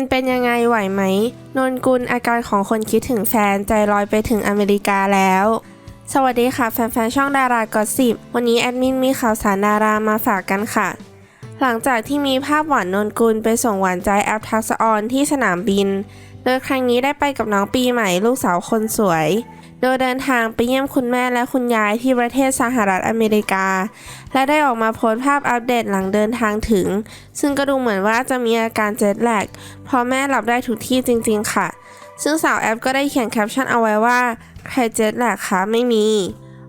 มันเป็นยังไงไหวไหม นนกุลอาการของคนคิดถึงแฟนใจลอยไปถึงอเมริกาแล้ว สวัสดีค่ะแฟนๆ ช่องดารากอสิบวันนี้แอดมินมีข่าวสารดารามาฝากกันค่ะ หลังจากที่มีภาพหวานนนกุลไปส่งหวานใจแอปทักษออนที่สนามบิน ดยครั้งนี้ได้ไปกับน้องปีใหม่ลูกสาวคนสวย โดยเดินทางไปเยี่ยมคุณแม่และคุณยายที่ประเทศสหรัฐอเมริกา และได้ออกมาโพสต์ภาพอัปเดตหลังเดินทางถึง ซึ่งก็ดูเหมือนว่าจะมีอาการเจ็ตแลกเพราะแม่หลับได้ทุกที่จริง ๆ ค่ะ ซึ่งสาวแอปก็ได้เขียนแคปชั่นเอาไว้ว่าใครเจ็ตแลกคะไม่มี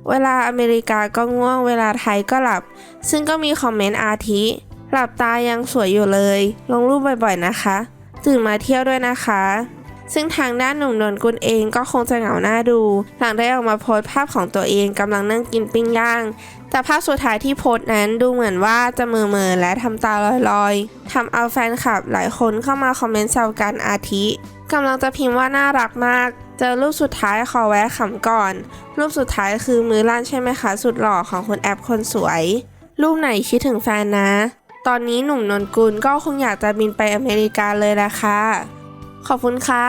เวลาอเมริกาก็ง่วงเวลาไทยก็หลับ ซึ่งก็มีคอมเมนต์อาทิ หลับตายังสวยอยู่เลย ลงรูปบ่อยๆนะคะ ตื่นมาเที่ยวด้วยนะคะ ซึ่งทางด้านหนุ่มนนกุลเองก็คงจะเหงาหน้าดู หลังได้ออกมาโพสภาพของตัวเองกำลังนั่งกินปิ้งย่าง แต่ภาพสุดท้ายที่โพสนั้นดูเหมือนว่าจะเมือและทำตาลอยๆทำเอาแฟนคลับหลายคนเข้ามาคอมเมนต์แซวกันอาทิกำลังจะพิมพ์ว่าน่ารักมาก เจอรูปสุดท้ายขอแวะขำก่อน รูปสุดท้ายคือมือลั่นใช่ไหมคะ สุดหล่อของคุณแอปคนสวย รูปไหนคิดถึงแฟนนะ ตอนนี้หนุ่มนนกุลก็คงอยากจะบินไปอเมริกาเลยละค่ะ ขอบคุณค่ะ